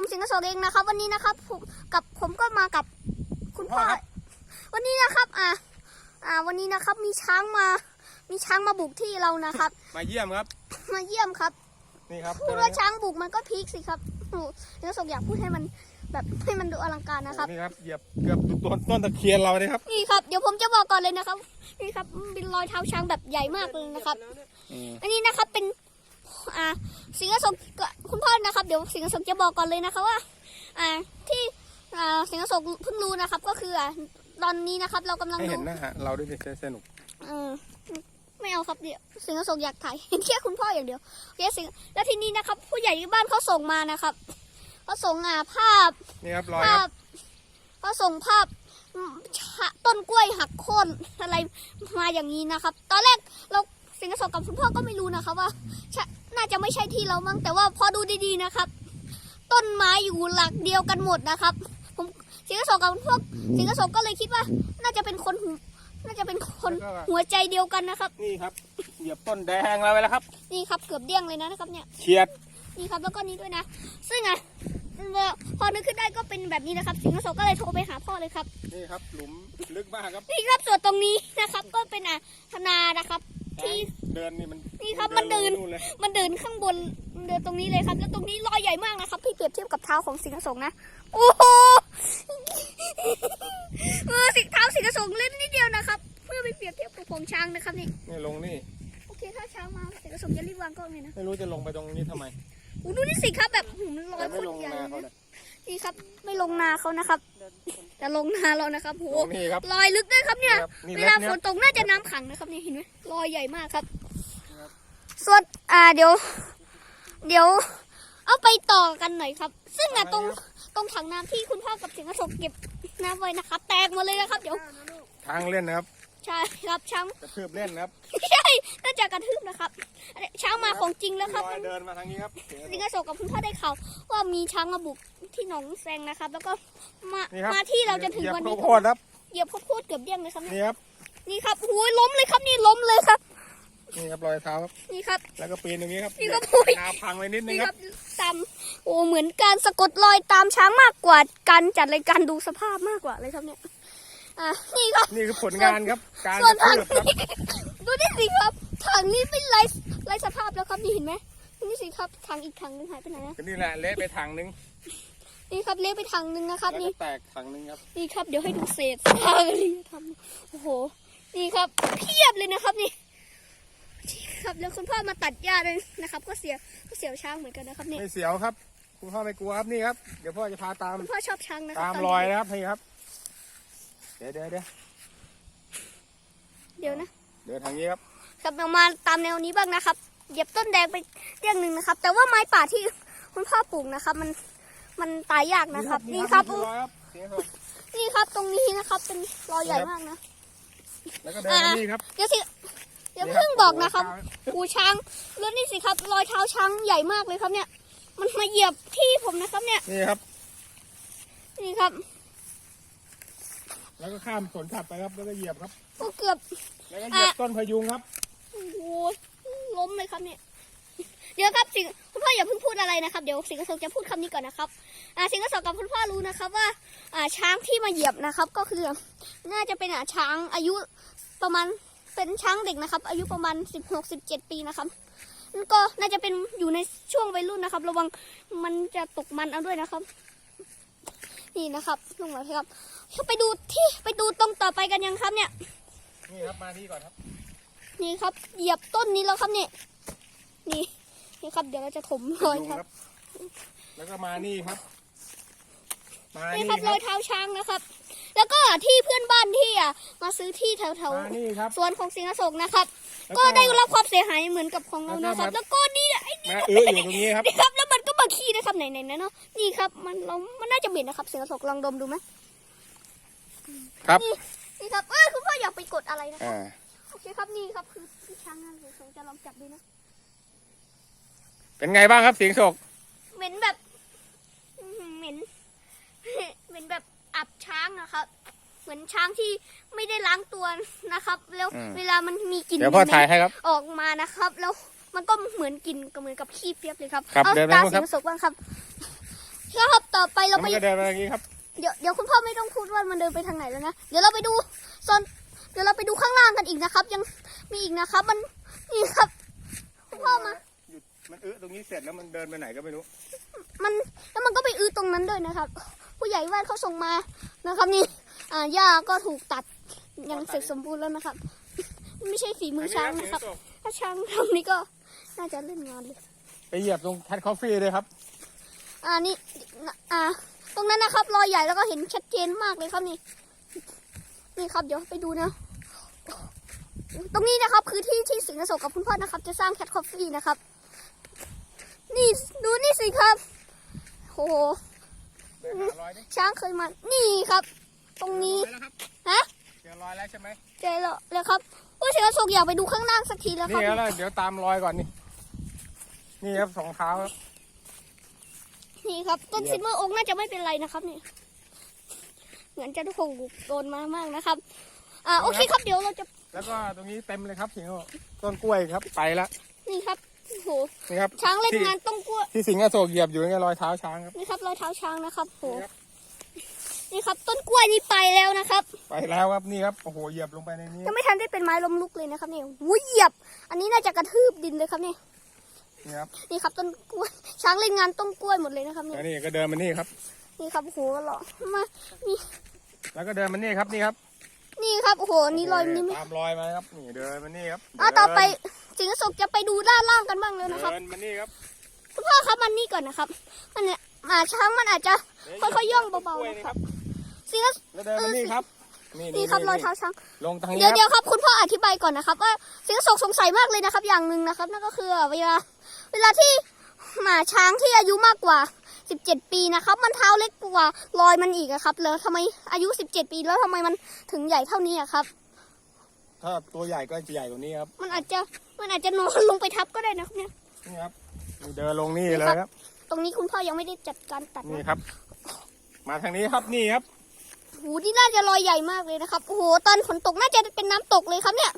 ผมสิงห์โสกเองนะครับ วันนี้นะครับผมกับผมก็มากับคุณพ่อพ่อครับวันนี้นะครับ อ่าอ่า วันนี้นะครับมีช้างมา มีช้างมาบุกที่เรานะครับ มาเยี่ยมครับ มาเยี่ยมครับนี่ครับพูดว่าช้างบุกมันก็พีคสิครับโอ้สิงห์โสกอยากพูดให้มันแบบให้มันดูอลังการนะครับนี่ครับเหยียบเกือบต้นต้นตะเคียนเราเลยครับนี่ครับเดี๋ยวผมจะบอกก่อนเลยนะครับนี่ครับเป็นรอยเท้าช้างแบบใหญ่มากเลยนะครับ อันนี้นะครับเป็นอ่าสิงห์สมคุณพ่อนะครับ เดี๋ยวสิงห์สมจะบอกก่อนเลยนะคะว่า อ่าที่อ่าสิงห์สมเพิ่งรู้นะครับ ก็คืออ่าตอนนี้นะครับ เรากำลังให้ดู เห็นหน้าเราด้วยดิสนุก เออไม่เอาครับเดี๋ยวสิงห์สมอยากถ่าย เห็นแค่คุณพ่ออย่างเดียวโอเคสิงห์แล้วทีนี้นะครับ ผู้ใหญ่ที่บ้านเขาส่งมานะครับเขาส่งอ่าภาพนี่ครับรอยคภารัพบเขาส่งภาพอืมชะต้นกล้วยหักโค่นอะไรมาอย่างนี้นะครับ ตอนแรกเรา สิงห์สมกับคุณพ่อก็ไม่รู้นะครับว่าชะน่าจะไม่ใช่ที่เรามั้งแต่ว่าพอดูดีๆนะครับ ต้นไม้อยู่หลักเดียวกันหมดนะครับ ผมสิงห์สมกับคุณพ่อสิงห์สมก็เลยคิดว่า น่าจะเป็นคนหูน่าจะเป็นคนหัวใจเดียวกันนะครับ นี่ครับเหยียบต้นแดงเราไปแล้วครับ นี่ครับเกือบเดี้ยงเลยนะครับเนี่ยเฉียดนี่ครับแล้วก็นี้ด้วยนะ ซึ่งอะพอนึกขึ้นได้ก็เป็นแบบนี้นะครับ สิงห์สมก็เลยโทรไปหาพ่อเลยครับ นี่ครับ หลุมลึกมากครับ นี่ครับส่วนตรงนี้นะครับ ก็เป็นอะธนานะครับ ที่เดินนี่มันนี่ครับมันเดินลงเลยมันเดินข้างบนมันเดินตรงนี้เลยครับ แล้วตรงนี้รอยใหญ่มากนะครับพี่เปรียบเทียบกับเท้าของสิงห์สงนะโอ้โหเออสิเท้าสิงห์สงเล่นนิดเดียวนะครับเมื่อไปเปรียบเทียบกับผมช้างนะครับนี่นี่ลงนี่โอเคถ้าช้างมาสิงห์สงจะรีบวางกล้องเลยนะไม่รู้จะลงไปตรงนี้ทำไมอู้ดูนี่สิครับแบบหืมรอยแต่โคไม่ตลรงใหญ่นาเลยเขา นะเนี่ยนี่ครับไม่ลงนาเขานะครับแต่ลงนาเรานะครับโหลงนี่ครับรอยลึกด้วยครับเนี่ยครับนี่เวเล็ลาบเนี่ยฝนตกน่าจะน้ำขังนะครับนี่เห็นไหมรอยใหญ่มากครับครับส่วนอ่าเดี๋ยว เดี๋ยว เอาไปต่อกันหน่อยครับ ซึ่งอะตรงตรงถังน้ำที่คุณพ่อกับสิงห์สมเก็บน้ำไว้นะครับ แตกหมดเลยนะครับ เดี๋ยว ทางเล่นนะครับ ใช่ครับช้างกระทืบเล่นนะครับใช่น่าจะกระทืบนะครับอันนี้ช้างมาของจริงแล้วครับรอยเดินมาทางนี้ครับสิงห์สมกับคุณพ่อได้ข่าวว่ามีช้างมาบุกที่หนองแซงนะครับ แล้วก็มานี่ครับมาที่เราจะถึงหยียบวันนี้ข้าวโพดครับเหยียบข้าวโพดเกือบเดี้ยงเลยครับเนี่ยนี่ครับนี่ครับโอ้ยล้มเลยครับนี่ล้มเลยครับนี่ครับรอยเท้าครับนี่ครับ แล้วก็ปีนอย่างนี้ครับนี่ครับโอ้ยนาพังไปนิดนึนี่งคครัรับบตามโอ้เหมือนการสะกดรอยตามช้างมากกว่าการจัดรายการดูสภาพมากกว่าเลยครับเนี่ย อะนี่ครับนี่คือผลงานครับ การส่วนกระทางทืบครับนี้ดูนี่สิครับถังนี้ไม่ไรไรสภาพแล้วครับนี่เห็นไหมนี่สิครับถังอีกถังหนึงหายไปไหนนะก็นี่แหละเละไปถังนึงนี่ครับเละไปถังหนึงนะครับแล้วนี่ก็แตกถังนึงครับนี่ครับเดี๋ยวให้ดูเศษซากเลยทำโอ้โห นี่ครับเพียบเลยนะครับนี่นี่ครับแล้วคุณพ่อมาตัดหญ้าเลยนะครับ ก็เสียก็เสียวช้างเหมือนกันนะครับนี่ไม่เสียวครับ คุณพ่อไม่กลัวครับนี่ครับเดี๋ยวพ่อจะพาตามคุณพ่อชอบช้างนะครัตามนรอยนะครับนี่ครับ เดี๋ยวเดี๋ยวเดี๋ยวเดี๋ยวนะ เดี๋ยวทางนี้ครับ ครับเรามาตามแนวนี้บ้างนะครับ เหยียบต้นแดงไปเรื่องหนึ่งนะครับ แต่ว่าไม้ป่าที่คุณพ่อปลูกนะครับ มันมันตายยากนะครับ นี่ครับ นี่อรอยครับนี่ครับนี่ครับตรงนี้นะครับ เป็นรอยใหญ่มากนะ แล้วก็เดินมานี่ครับเดี๋ยวสิเดี๋ยวเพิ่งบอกนะครับหูช้างแล้วนี่สิครับ รอยเท้าช้างใหญ่มากเลยครับเนี่ย มันมาเหยียบที่ผมนะครับเนี่ย นี่ครับ นี่ครับ แล้วก็ข้ามสวนสัตว์ไปครับ แล้วก็เหยียบครับ ก็เกือบ แล้วก็เหยียบอะต้นพยุงครับ โอ้โหล้มเลยครับเนี่ย เดี๋ยวครับสิงคุณพ่ออย่าเพิ่งพูดอะไรนะครับ เดี๋ยวสิงห์สงจะพูดคำนี้ก่อนนะครับ อ่าสิงห์สงกับคุณพ่อรู้นะครับว่า อ่าช้างที่มาเหยียบนะครับ ก็คือ น่าจะเป็นอ่าช้างอายุประมาณเป็นช้างเด็กนะครับ อายุประมาณสิบหกสิบเจ็ดปีนะครับนั่นก็น่าจะเป็นอยู่ในช่วงวัยรุ่นนะครับ ระวังมันจะตกมันเอาด้วยนะครับ นี่นะครับลงมาเลยครับไปดูที่ไปดูตรงต่อไปกันยังครับเนี่ย นี่ครับมาที่ก่อนครับ นี่ครับ เหยียบต้นนี้แล้วครับเนี่ยนี่นี่ครับ เดี๋ยวเราจะถมรอยพยุงครับ แล้วก็มานี่ครับมานี่นี่ครับครรัอบยเท้าช้างนะครับ แล้วก็ที่เพื่อนบ้านที่อะมาซื้อที่แถวมานี่ครับๆสวนของสิงห์โศกนะครับแล้วก็ได้รับความเสียหายเหมือนกับของเราแล้วก็นะครับมาแล้วก็นี่ไอ้นี่ มาเอื้ออยู่ตรงนี้ครับ นี่ครับ แล้วมันก็มาขี้นะครับไหนๆนะเนาะนี่ครับมันเรามันน่าจะเหม็นนะครับสิงห์โศกลองดมดูไหมครับ นี่ครับเอ้ยคุณพ่ออยากไปกดอะไรนะครับอ่า โอเคครับนี่ครับคือที่ช้างนั่นสิงห์โศกจะลองจับดูนะเป็นไงบ้างครับเสียงโศกเหม็นแบบอื้อหือเหม็น เหม็นแบบอับช้างนะครับ เหมือนช้างที่ไม่ได้ล้างตัวนะครับ แล้วเวลามันมีกลิ่นเดี๋ยวพ่อหม็นๆถ่ายให้ครับ ออกมานะครับ แล้ว มันก็เหมือนกลิ่นก็เหมือนกับขี้เปียกเลยครับครับเอาเดินไปตานู่นเสีครับยงสุกบ้างครับครับต่อไปแล้เราวไป มันก็เดินมาอย่างนี้ครับ เดี๋ยวเดี๋ยวคุณพ่อไม่ต้องพูดว่ามันเดินไปทางไหนแล้วนะ เดี๋ยวเราไปดูโซนเดี๋ยวเราไปดูข้างล่างกันอีกนะครับ ยังมีอีกนะครับ มันนี่ครับ คุณพ่อมา หยุดมันอื้อตรงนี้เสร็จแล้วมันเดินไปไหนก็ไม่รู้ มันแล้วมันก็ไปอื้อตรงนั้นด้วยนะครับ ผู้ใหญ่บ้านเขาส่งมานะครับ นี่ อ่าหญ้าก็ถูกตัดยังเสร็จสมบูรณ์แล้วนะครับ ไม่ใช่ฝีมือช้างนะครับ ถ้าช้างทำนี่ก็ น่าจะเล่นงานเลยไปเหยียบตรงแคทคอฟฟี่เลยครับ อ่านี่อ่า ตรงนั้นนะครับรอยใหญ่แล้วก็เห็นชัดเจนมากเลยครับนี่ นี่ครับเดี๋ยวไปดูนะ ตรงนี้นะครับคือที่ที่สิงห์อโศกกับคุณพ่อนะครับ จะสร้างแคทคอฟฟี่นะครับ นี่ดูนี่สิครับโอ้โหเดินหารอยดิช้างเคยมา นี่ครับ ตรงนี้เจอแล้วครับฮะ เจอรอยแล้วใช่ไหมเจอแล้วเลยครับโอ้ยสิงห์อโศกอยากไปดูข้างล่างสักทีแล้วคนี่รับแล้วเดี๋ยวตามรอยก่อนนี่ นี่ครับสองเท้าครับ นี่ครับ ต้นซิมเมอร์โอ๊กน่าจะไม่เป็นไรนะครับนี่ เหมือนจะถูกโดนมามากนะครับ อ่าโอเคครับเดี๋ยวเราจะ แล้วก็ตรงนี้เต็มเลยครับสิงห์ต้นกล้วยครับไปแล้วนี่ครับโอ้โหนี่ครับช้างเล่นที่งานต้องกลัวที่สิงห์อโศกเหยียบอยู่นี่รอยเท้าช้างครับ นี่ครับรอยเท้าช้างนะครับโห นี่ครับนี่ครับ ต้นกล้วยนี่ไปแล้วนะครับ ไปแล้วครับนี่ครับโอ้โหเหยียบลงไปในนี้ยังไม่ทันได้เป็นไม้ล้มลุกเลยนะครับเนี่ยวุ้ยเหยียบ อันนี้น่าจะกระทืบดินเลยครับเนี่ยนี่ครับนี่ครับต้นกล้วยช้างเล่นงานต้นกล้วยหมดเลยนะครับเนี่ยแล้วนี่ก็เดินมานี่ครับ นี่ครับโอ้โหหล่อมานี่แล้วก็เดินมานี่ครับนี่ครับ นี่ครับโอ้โหนี่รอยนี้ไม่ตามรอยมาครับนี่เดินมานี่ครับอะต่อไปสิงห์อโศกจะไปดูด้านล่างกันบ้างแล้วนะครับเดินมานี่ครับคุณพ่อครับมันนี่ก่อนนะครับ มันเนี่ยหมาช้างมันอาจจะค่อยๆย่องเบาๆนะครับ สิงห์แล้วเดินมานี่ครับนี่นี่ครับรอยเท้าช้างลงทางนี้เดี๋ยวคเดี๋รับยวครับคุณพ่ออธิบายก่อนนะครับ ว่าสิงห์อโศกสงสัยมากเลยนะครับ อย่างหนึ่งนะครับ นั่นก็คือเวลาเวลาที่หมาช้างที่อายุมากกว่า 17 ปีนะครับ มันเท้าเล็กกว่ารอยมันอีกอะครับแล้วทำไมอายุ 17 ปีแล้วทำไมมันถึงใหญ่เท่านี้อะครับ ถ้าตัวใหญ่ก็จะใหญ่กว่านี้ครับ มันอาจจะมันอาจจะนอนลงไปทับก็ได้นะครับเนี่ยนี่ครับนี่เดินลงนี่เลยครับ ตรงนี้คุณพ่อยังไม่ได้จัดการตัดนี่นะครับ มาทางนี้ครับนี่ครับ โอ้โหนี่น่าจะรอยใหญ่มากเลยนะครับโอ้โหตอนฝนตกน่าจะเป็นน้ำตกเลยครับเนี่ย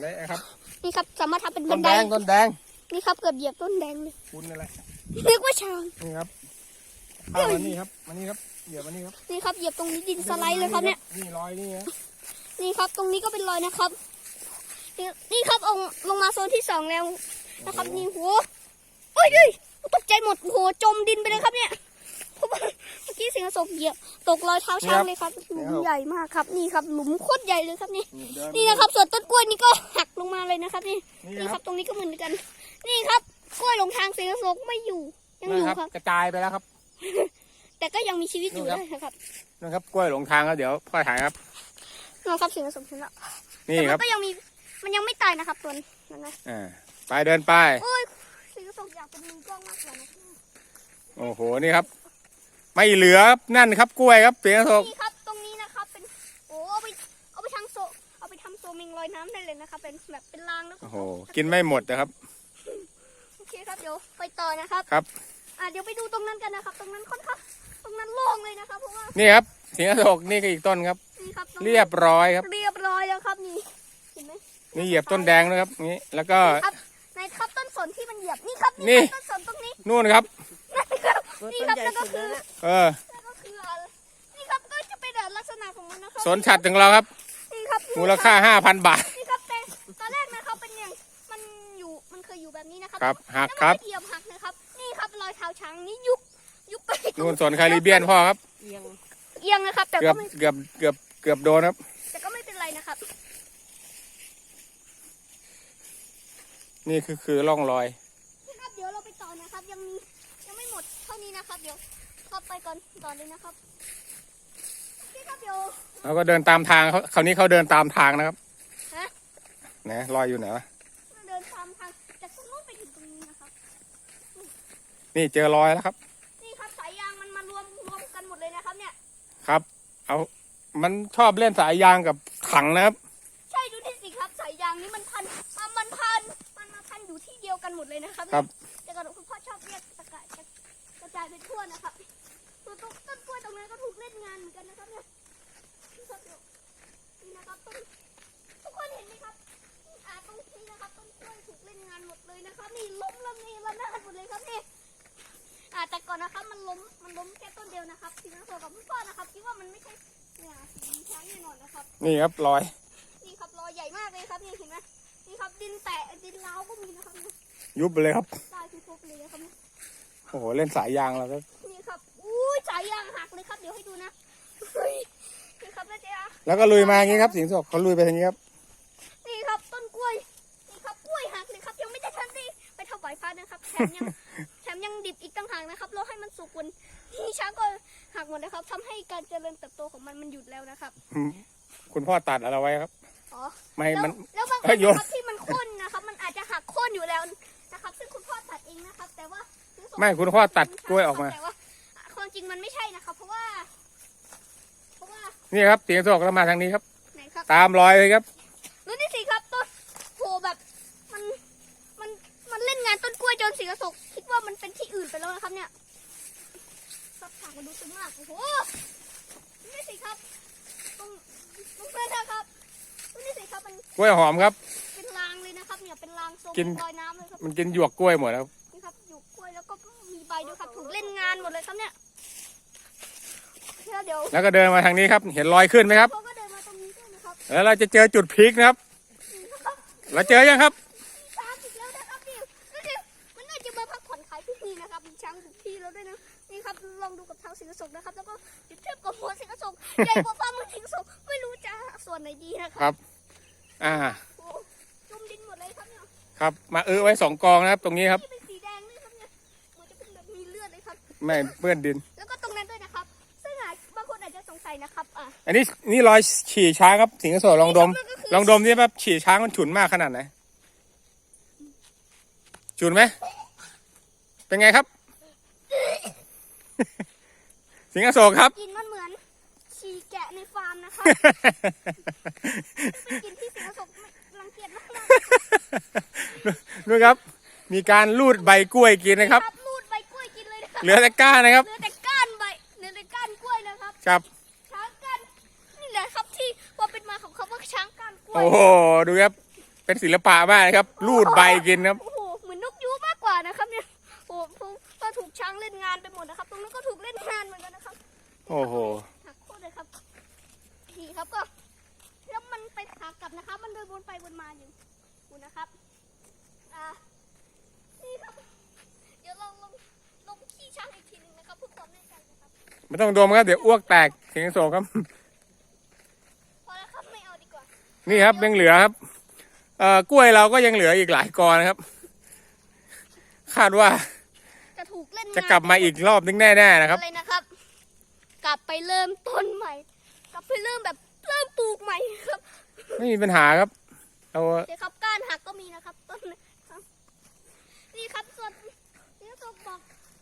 เละครับนี่ครับสามารถทำเป็นต้บันนแดไดงต้นแดงนี่ครับเกือบเหยียบต้นแดงเลยคุณอะไรเรียกว่าช้างนี่ครับข้ามมานี่ครับมานี่ครับเหยียบมานี่ครับนี่ครับเหยียบตรงนี้ดินสไลด์เลยครับเนี่ย นี่รอยนี่นะนี่ครับตรงนี้ก็เป็นรอยนะครับ นี่นี่ครับเอาลงมาโซนที่สองแล้วนะครับนี่โหโอ้ยดิตกใจหมดโหจมดินไปเลยครับเนี่ย เพราะว่าเมื่อกี้สิงห์อโศกเหยียบตกรอยเท้าช้างเลยครับหลุมใหญ่มากครับนี่ครับ หลุมโคตรใหญ่เลยครับนี่ นี่เดินนี่นะครับส่วนต้นกล้วยนี่ก็หักลงมาเลยนะครับ นี่นี่นี่นะคครัรับบตรงนี้ก็เหมือนกัน นี่ครับกล้วยหลงทางสิงห์อโศกไม่อยู่ ยังอยู่นะครับครับ กระจายไปแล้วครับ แต่ก็ยังมีชีวิตอยู่นู่นครับได้นะครับนะครับกล้วยหลงทางแล้วเดี๋ยวพ่อถ่ายครับนะครับสิงห์อโศกชนะนี่แต่คมัรับนก็ยังมีมันยังไม่ตายนะครับตัวนั้นนะอ่าไปเดินไปโอ้ยสิงห์อโศกอยากเป็นมือกล้องมากกว่านะโอ้โห นี่ครับ ไม่เหลือครับนั่นครับกล้วยครับเสียงโศกนี่ครับตรงนี้นะครับเป็นโอ้เอาไปเอาไปทำโซเอาไปทำโซมิงลอยน้ำได้เลยนะครับเป็นแบบเป็นรางแล้วก็โอ้โหกินไม่หมดนะครับโอเคครับเดี๋ยวไปต่อนะครับครับอ่าเดี๋ยวไปดูตรงนั้นกันนะครับ ตรงนั้นค่อนข้างตรงนั้นโล่งเลยนะครับเพราะว่านี่ครับเสียงโศกนี่ก็อีกต้นครับ นี่ครับตงนั้นเรียบร้อยครับ เรียบร้อยแล้วครับนี่เห็นไหมนี่เหยียบต้นแดงนะครับนี่แล้วก็ครับในครับต้นสนที่มันเหยียบนี่ครับนี่นี่ครับต้นสนตรงนี้นู่นครับ นี่ครับแล้วก็คือเออแล้วก็คืออะไรนี่ครับก็จะเป็นลักษณะของมันนะครับสวนฉัดของเราครับนี่ครับมูลค่าห้าพันบาทนี่ครับแต่ตอนแรกนะครับเป็นอย่างมันอยู่มันเคยอยู่แบบนี้นะครับครับหักแล้วครัมันบก็เหยียบหักนะครับ นี่ครับรอยเท้าช้างนี่ยุบยุบไปนู่นสวนคาริเบียนพ่อครับเอียงนะครับ แต่เกือก็บไม่เกือบเกือบเกือบโดนครับ แต่ก็ไม่เป็นไรนะครับ นี่คือคือร่องรอยนี่ครับเดี๋ยวเราไปต่อนะครับยังมี ยังไม่หมดเท่านี้นะครับเดี๋ยวเข้าไปก่อนต่อเลยนะครับนี่ครับเดี๋ยวเราก็เดินตามทางเขาคราวนี้เขาเดินตามทางนะครับฮะนะรอยอยู่ไหนวะเดินตามทางจากตรงนู้นไปถึงตรงนี้นะครับ นี่เจอรอยแล้วครับ นี่ครับสายยางมันมารวมรวมกันหมดเลยนะครับ เนี่ย ครับ เอามันชอบเล่นสายยางกับถังนะครับ ใช่ดูที่สิครับสายยางนี้มันพันอะมันพันมันมาพันอยู่ที่เดียวกันหมดเลยนะครับครับายไปทั่วนะครับตัวต้นต้นกล้วยตรงนั้นก็ถูกเล่นงานเหมือนกันนะครับเนี่ยนี่ครับเดี๋ยวนี่นะครับต้นทุกคนเห็นไหมครับอ่าตรงนี้นะครับต้นกล้วยถูกเล่นงานหมดเลยนะครับ นี่ล้มแล้วนี่ระนาดหมดเลยครับนี่อ่าแต่ก่อนนะครับมันล้มมันล้มแค่ต้นเดียวนะครับสิงห์โสกับคุณพ่อนะครับคิดว่ามันไม่ใช่เนี่ยสีช้างแน่นอนนะครับ นี่ครับรอยนี่ครับรอยใหญ่มากเลยครับนี่เห็นไหมนี่ครับดินแตะดินร้าวก็มีนะครับนี่ยุบไปเลยครับใต้ทุบๆเลยนะครับนี่ โอ้โหเล่นสายยางแล้วครับ นี่ครับอุ้ยสายยางหักเลยครับ เดี๋ยวให้ดูนะเฮ้ยนี่ครับนะเจ๊อะแล้วก็ลุยมาอย่างนี้ครับสิงห์โสเขาลุยไปทางนี้ครับ นี่ครับต้นกล้วย นี่ครับกล้วยหักเลยครับ ยังไม่ได้ทันได้ไปถวายพระนะครับ แถมยัง แถมยังดิบอีกต่างหากนะครับรอให้มันสุกวันที่ช้างก็หักหมดนะครับทำให้การเจริญเติบโตของมันมันหยุดแล้วนะครับ คุณพ่อตัดอะไรไว้ครับ อ๋อ ไม่ให้แล้วมัน แล้วบางคเอ้นยโยนนะครับที่มันโค่นนะครับ มันอาจจะหักโค่นอยู่แล้วนะครับ ซึ่งคุณพ่อตัดเองนะครับ แต่ว่าซื้อส่ง ไม่คุณพ่อตัดกล้วยออกมา แต่ว่าความจริงมันไม่ใช่นะครับ เพราะว่า เพราะว่านี่ครับสิงห์โสแล้วมาทางนี้ครับ ไหนครับตามรอยเลยครับรู้นี่สิครับต้นโหแบบ มันมันมันเล่นงานต้นกล้วยจนสีกระสกคิดว่ามันเป็นที่อื่นไปแล้วนะครับ เนี่ยครับถากมาดูตึงมากโอ้โหนี่สิครับตรงตรงเพื่อนนะครับนี่สิครับมันกล้วยหอมครับ เป็นรางเลยนะครับ เนี่ยเป็นรางทรงกิน ลอยน้ำเลยครับ มันกินหยวกกล้วยหมดแล้วครับ ก็มีใบด้วยครับถูกเล่นงานหมดเลยครับเนี่ยแล้วเดี๋ยวแล้วก็เดินมาทางนี้ครับ เห็นรอยขึ้นไหมครับ เขาก็เดินมาตรงนี้ด้วยนะครับแล้วเราจะเจอจุดพีคนะครับนี่นะครับเราเจอยังครับมีช้างอีกแล้วนะครับนี่นี่เดี๋ยวมันน่าจะมาพักผ่อนคลายที่นี่นะครับมีช้างทุกที่แล้วด้วยนะนี่ครับลองดูกับเท้าสิงห์สกนะครับ แล้วก็เปรียบเทียบกับหัวสิงห์สกใหญ่กว่าฝ่ามือสิงห์สกไม่รู้จะส่วนไหนดีนะคครัรับ อ่า โอ้จมดินหมดเลยครับเนี่ยครับ มาเออไว้สองกองนะครับ ตรงนี้ครับที่เป็น ไม่เปื้อนดิน แล้วก็ตรงนั้นด้วยนะครับ ซึ่งอาจบางคนอาจจะสงสัยนะครับอะอันนี้นี่รอยฉี่ช้างครับสิงห์โสลองดม ลองดมนี่ครับฉี่ช้างมันฉุนมากขนาดไหนฉุนไหมเป็นไงครับ สิงห์โสครับกลินมันเหมือนฉี่แกะในฟาร์มนะครับเป็นกลินที่สิงห์สกไม่รังเกียจมากๆ ดูครับ มีการลูดใบกล้วยกินนะครับ เลยนะครับเหลือแต่ก้านนะครับ เหลือแต่ก้านใบเหลือแต่ก้านกล้วยนะครับ ครับช้างก้านนี่แหละครับที่ว่าเป็นมาของคำว่าช้างก้านกล้วย โอ้โหดูครับ เป็นศิลปะมากนะครับลูดใบกินครับ โอ้โหเหมือนนกยูงมากกว่านะครับเนี่ยโอ้โหก็ถูกช้างเล่นงานไปหมดนะครับ ตรงนั้นก็ถูกเล่นงานเหมือนกันนะครับโอ้โหหักโคตรเลยครับนี่ครับก็แล้วมันไปขากลับนะครับ มันเดินวนไปวนมาอยู่ดูนะครับอ่านี่ครับ ลองขี้ช้างอีกทีหนึงนะครับเพื่อความแน่ใจนะครับ ไม่ต้องดมครับเดี๋ยวอ้วกแตกสิงห์โสครับ พอแล้วครับไม่เอาดีกว่า นี่ครับยังเหลือครับเอ่อกล้วยเราก็ยังเหลืออีกหลายกอนะครับ คาดว่าจะถูกเล่นงานจะกลับมาอีกรอบนึงแน่ๆนะครับ อะไรนะครับ กลับไปเริ่มต้นใหม่ กลับไปเริ่มแบบเริ่มปลูกใหม่ครับไม่มีปัญหาครับ เรา เดี๋ยวครับก้านหักก็มีนะครับต้นนะครับนี่ครับส่วนนี่ก็บอก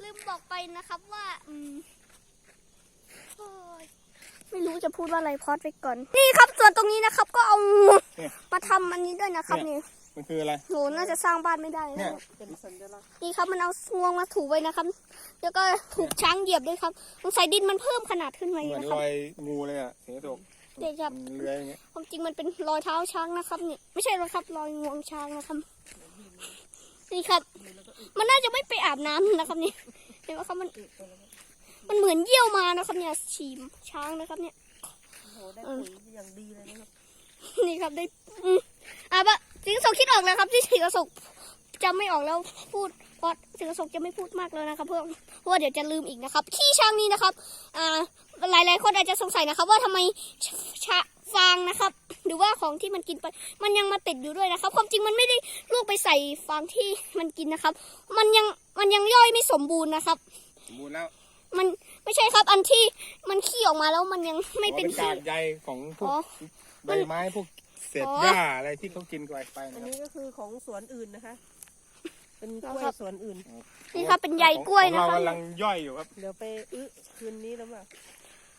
ลืมบอกไปนะครับว่า อืมโอ้ยไม่รู้จะพูดว่าอะไรพอดไปก่อน นี่ครับส่วนตรงนี้นะครับ ก็เอามาทำอันนี้ด้วยนะครับนี่มันคืออะไร โหน่าจะสร้างบ้านไม่ได้นะเนี่ย เป็นสัญลักษณ์นี่ครับมันเอางวงมาถูไว้นะครับ แล้วก็ถูกช้างเหยียบด้วยครับสงสัยดินมันเพิ่มขนาดขึ้นมาเหมือนนะครรับ อยงูเลยอะสิงห์โสเดี๋ยวครับมันเลื้อยอย่างเงี้ยความจริงมันเป็นรอยเท้าช้างนะครับ เนี่ยไม่ใช่หรอกครับรอยงวงช้างนะครับ นี่ครับ มันน่าจะไม่ไปอาบน้ำนะครับเนี่ยเห็นไหมครับมัน มันเหมือนเยี่ยวมานะครับเนี่ยฉีมช้างนะครับ เนี่ยโอ้โหได้ปุ๋ยอย่างดีเลยนะครับ นี่ครับได้อืมอะบะสิงห์โสคิดออกแล้วครับ ที่สิงห์โสจำไม่ออกแล้วพูดเพราะสิงห์โสจะไม่พูดมากแล้วนะครับเพื่อเพราะว่าเดี๋ยวจะลืมอีกนะครับ ขี้ช้างนี้นะครับ อ่า หลายๆคนอาจจะสงสัยนะครับ ว่าทำไมชชะ ฟางนะครับ หรือว่าของที่มันกินไป มันยังมาติดอยู่ด้วยนะครับ ความจริงมันไม่ได้ลูกไปใส่ฟางที่มันกินนะครับ มันยังมันยังย่อยไม่สมบูรณ์นะครับสมบูรณ์แล้ว มันไม่ใช่ครับ อันที่มันขี้ออกมาแล้วมันยังไม่เป็นอ๋อเป็นขี้กากใยของพวอ๋กอใบไม้พวกเศษอ๋อหญ้าอะไรที่เขากินไปไปอันะนครับนี้ก็คือของสวนอื่นนะคะ เป็นกล้วยครับสวนอื่น นี่ครับเป็นใยกล้วยของนะเราครับกำลังย่อยอยู่ครับ เดี๋ยวไปอึะคืนนี้แล้วว่า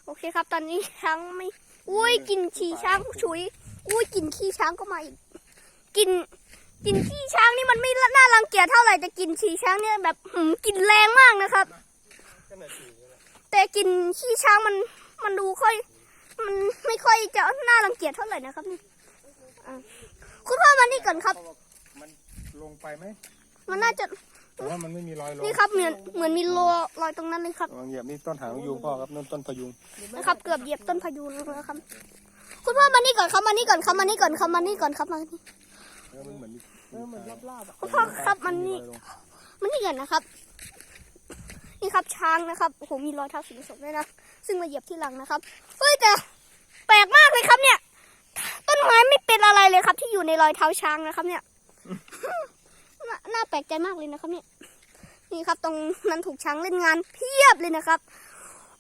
โอเคครับ ตอนนี้ช้างไม่ อุ้ยกลินขี้ช้างฉุยอุ้ยกลินขี้ช้างก็มาอีกกลินกลินขี้ช้างนี่มันไม่น่ารังเกียจเท่าไหร่แต่กลินขี้ช้างเนี่ยแบบหืมกลินแรงมากนะครับ แต่กลินขี้ช้างมันมันดูค่อย มันไม่ค่อยจะน่ารังเกียจเท่าไหร่นะครับนี่อะคุณพ่อมานี่ก่อนครับ มันลงไปไหมมันน่าจะแต่ ว่ามันไม่มีรอยลงนี่ครับเหมือนเหมือนมีรอยรอยอยตรงนั้นเลยครับระวังเหยียบนี่ต้นหางนกยูงพ่อครับนั่นต้นพยุงนะครับ เกือบเหยียบต้นพายุแล้วครับ คุณพ่อมานี่ก่อนครับมานี่ก่อนครับมานี่ก่อนครับมานี่ก่อนครับมานี่เออมันเหมือนมีเออเหมือนรอบๆอะคุณพ่อครับมันนี่มันนี่ก่อนนะครับ นี่ครับช้างนะครับโอ้โหมีรอยเท้าสีสมด้วยนะซึ่งมาเหยียบที่หลังนะครับเฮ้ยแต่แปลกมากเลยครับเนี่ยต้นไม้ไม่เป็นอะไรเลยครับ ที่อยู่ในรอยเท้าช้างนะครับเนี่ยน่าน่าแปลกใจมากเลยนะครับเนี่ย นี่ครับ ตรงนั้นถูกช้างเล่นงานเพียบเลยนะครับ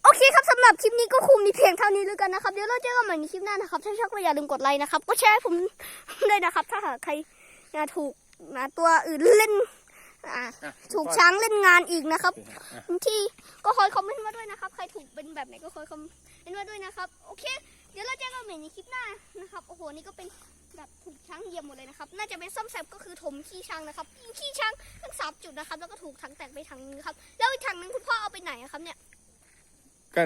โอเคครับสำหรับคลิปนี้ก็คงมีเพียงเท่านี้แล้วกันนะครับ เดี๋ยวเราเจอกันใหม่ในคลิปหน้านะครับ ถ้าชอบก็อย่าลืมกดไลค์นะครับ ก็แชร์ให้ผมด้วยนะครับ ถ้าหากใครถูกอ่าตัวอื่นเล่นถูกช้างเล่นงานอีกนะครับ ที่ก็คอยคอมเมนต์มาด้วยนะครับ ใครถูกเป็นแบบไหนก็คอยคอมเมนต์มาด้วยนะครับ โอเค เดี๋ยวเราเจอกันใหม่ในคลิปหน้านะครับ โอ้โห นี่ก็เป็น แบบถูกช้างเหยียบหมดเลยนะครับ น่าจะเป็นซ่อมแซมก็คือถมขี้ช้างนะครับยิงขี้ช้างทั้งสามจุดนะครับ แล้วก็ถูกถังแตกไปถังนึงครับ แล้วอีกถังนึงคุณพ่อเอาไปไหนอะครับเนี่ย ก็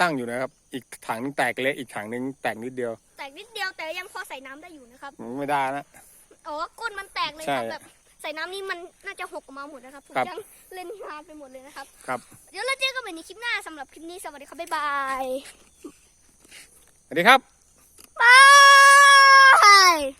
ตั้งอยู่นะครับ อีกถังนึงแตกเละอีกถังนึงแตกนิดเดียว แตกนิดเดียวแต่ยังพอใส่น้ำได้อยู่นะครับ ไม่ได้นะ อ๋อ ก้นมันแตกเลยใช่ครับแบบใส่น้ำนี่มันน่าจะหกออกมาหมดนะครับถูกครับ ยังเล่นงานไปหมดเลยนะครับ ครับเดี๋ยวเราเจอกันใหม่ในคลิปหน้าสำหรับคลิปนี้สวัสดีครับบ๊ายบาย สวัสดีครับ บาย Bye.